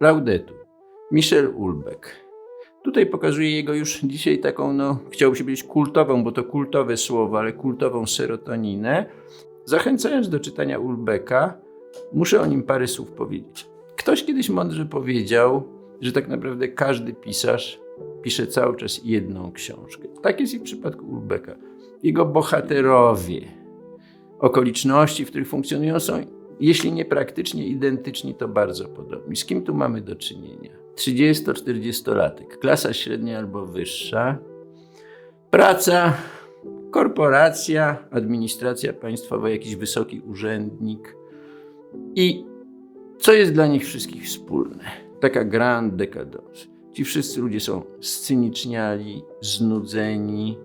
Laudetur. Michel Ulbeck. Tutaj pokazuję jego już dzisiaj taką, no, chciałoby się powiedzieć kultową, bo to kultowe słowo, ale kultową serotoninę. Zachęcając do czytania Ulbecka, muszę o nim parę słów powiedzieć. Ktoś kiedyś mądrze powiedział, że tak naprawdę każdy pisarz pisze cały czas jedną książkę. Tak jest i w przypadku Ulbecka. Jego bohaterowie, okoliczności, w których funkcjonują, są, jeśli nie praktycznie identyczni, to bardzo podobni. Z kim tu mamy do czynienia? 30-40-latek, klasa średnia albo wyższa, praca, korporacja, administracja państwowa, jakiś wysoki urzędnik. I co jest dla nich wszystkich wspólne? Taka grand decadence. Ci wszyscy ludzie są scyniczniali, znudzeni,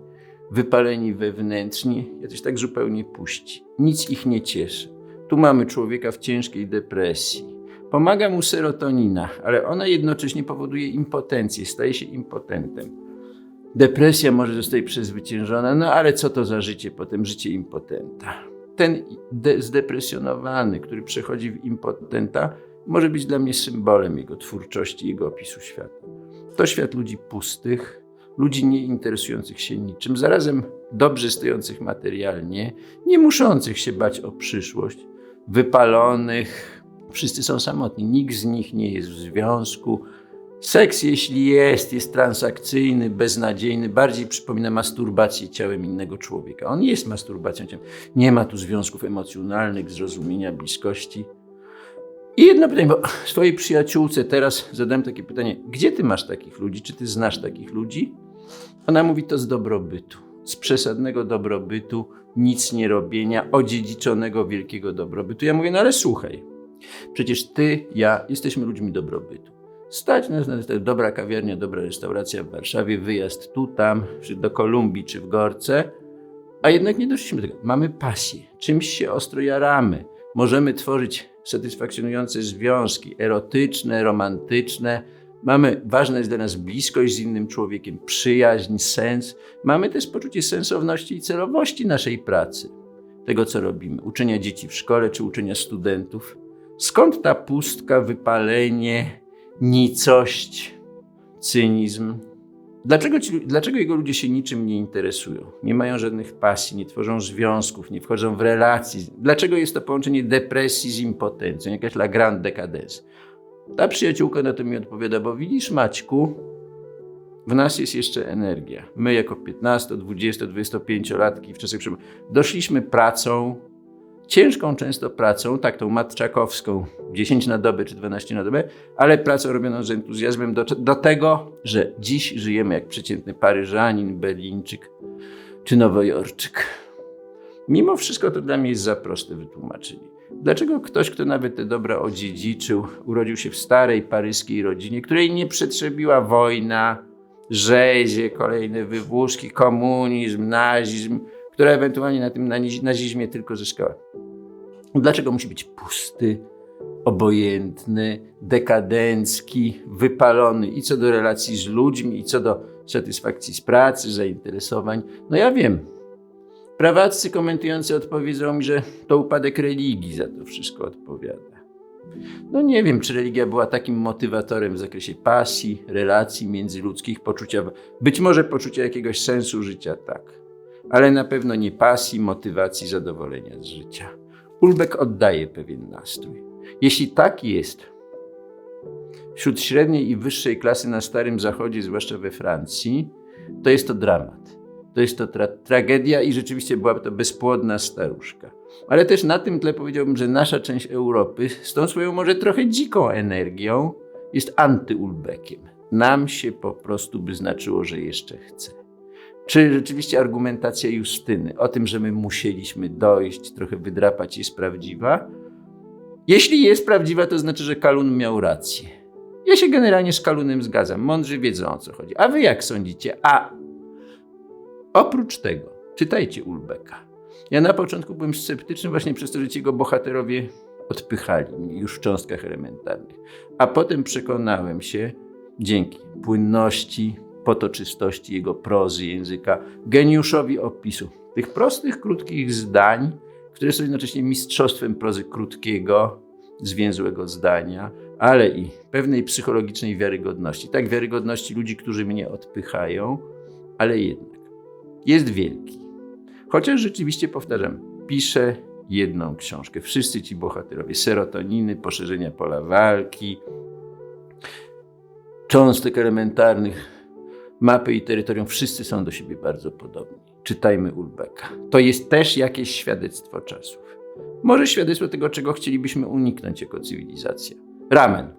wypaleni wewnętrznie, jacyś tak zupełnie puści. Nic ich nie cieszy. Tu mamy człowieka w ciężkiej depresji. Pomaga mu serotonina, ale ona jednocześnie powoduje impotencję, staje się impotentem. Depresja może zostać przezwyciężona, no ale co to za życie potem, życie impotenta? Ten de- zdepresjonowany, który przechodzi w impotenta, może być dla mnie symbolem jego twórczości, jego opisu świata. To świat ludzi pustych, ludzi nie interesujących się niczym, zarazem dobrze stojących materialnie, nie muszących się bać o przyszłość, wypalonych. Wszyscy są samotni, nikt z nich nie jest w związku. Seks, jeśli jest, jest transakcyjny, beznadziejny, bardziej przypomina masturbację ciałem innego człowieka. On jest masturbacją ciałem. Nie ma tu związków emocjonalnych, zrozumienia, bliskości. I jedno pytanie, bo swojej przyjaciółce teraz zadałem takie pytanie: gdzie ty masz takich ludzi? Czy ty znasz takich ludzi? Ona mówi to z dobrobytu, z przesadnego dobrobytu, nic nie robienia, odziedziczonego wielkiego dobrobytu. Ja mówię, no ale słuchaj, przecież ty, ja jesteśmy ludźmi dobrobytu. Stać nas na dobra kawiarnia, dobra restauracja w Warszawie, wyjazd tu, tam, czy do Kolumbii, czy w Gorce, a jednak nie doszliśmy do tego. Mamy pasję, czymś się ostro jaramy. Możemy tworzyć satysfakcjonujące związki erotyczne, romantyczne. Mamy, ważna jest dla nas bliskość z innym człowiekiem, przyjaźń, sens. Mamy też poczucie sensowności i celowości naszej pracy, tego co robimy, uczenia dzieci w szkole czy uczenia studentów. Skąd ta pustka, wypalenie, nicość, cynizm? Dlaczego, ci, dlaczego jego ludzie się niczym nie interesują? Nie mają żadnych pasji, nie tworzą związków, nie wchodzą w relacje. Dlaczego jest to połączenie depresji z impotencją, jakaś la grande decadence? Ta przyjaciółka na to mi odpowiada, bo widzisz Maćku, w nas jest jeszcze energia. My jako 15, 20, 25-latki w czasach przem- doszliśmy pracą, ciężką często pracą, tak tą matczakowską, 10 na dobę czy 12 na dobę, ale pracą robioną z entuzjazmem do, do tego, że dziś żyjemy jak przeciętny Paryżanin, Berlińczyk czy Nowojorczyk. Mimo wszystko to dla mnie jest za proste wytłumaczenie. Dlaczego ktoś, kto nawet te dobra odziedziczył, urodził się w starej paryskiej rodzinie, której nie przetrzebiła wojna, rzezie, kolejne wywłóczki, komunizm, nazizm, która ewentualnie na tym nazi- nazizmie tylko zyskała. Dlaczego musi być pusty, obojętny, dekadencki, wypalony i co do relacji z ludźmi, i co do satysfakcji z pracy, zainteresowań? No ja wiem. Prawaccy komentujący odpowiedzą mi, że to upadek religii za to wszystko odpowiada. No nie wiem, czy religia była takim motywatorem w zakresie pasji, relacji międzyludzkich, poczucia, być może poczucia jakiegoś sensu życia, tak. Ale na pewno nie pasji, motywacji, zadowolenia z życia. Ulbeck oddaje pewien nastrój. Jeśli tak jest, wśród średniej i wyższej klasy na Starym Zachodzie, zwłaszcza we Francji, to jest to dramat. To jest to tra tragedia i rzeczywiście byłaby to bezpłodna staruszka. Ale też na tym tle powiedziałbym, że nasza część Europy z tą swoją może trochę dziką energią jest antyulbekiem. Nam się po prostu by znaczyło, że jeszcze chce. Czy rzeczywiście argumentacja Justyny o tym, że my musieliśmy dojść, trochę wydrapać, jest prawdziwa? Jeśli jest prawdziwa, to znaczy, że Kalun miał rację. Ja się generalnie z Kalunem zgadzam. Mądrzy wiedzą o co chodzi. A wy jak sądzicie? A oprócz tego, czytajcie Ulbeka. Ja na początku byłem sceptyczny właśnie przez to, że ci jego bohaterowie odpychali już w cząstkach elementarnych. A potem przekonałem się, dzięki płynności, potoczystości jego prozy, języka, geniuszowi opisu, tych prostych, krótkich zdań, które są jednocześnie mistrzostwem prozy krótkiego, zwięzłego zdania, ale i pewnej psychologicznej wiarygodności. Tak, wiarygodności ludzi, którzy mnie odpychają, ale jednak jest wielki. Chociaż rzeczywiście powtarzam, piszę jedną książkę. Wszyscy ci bohaterowie serotoniny, poszerzenia pola walki, cząstek elementarnych, mapy i terytorium, wszyscy są do siebie bardzo podobni. Czytajmy Ulbeka. To jest też jakieś świadectwo czasów. Może świadectwo tego, czego chcielibyśmy uniknąć jako cywilizacja. Ramen.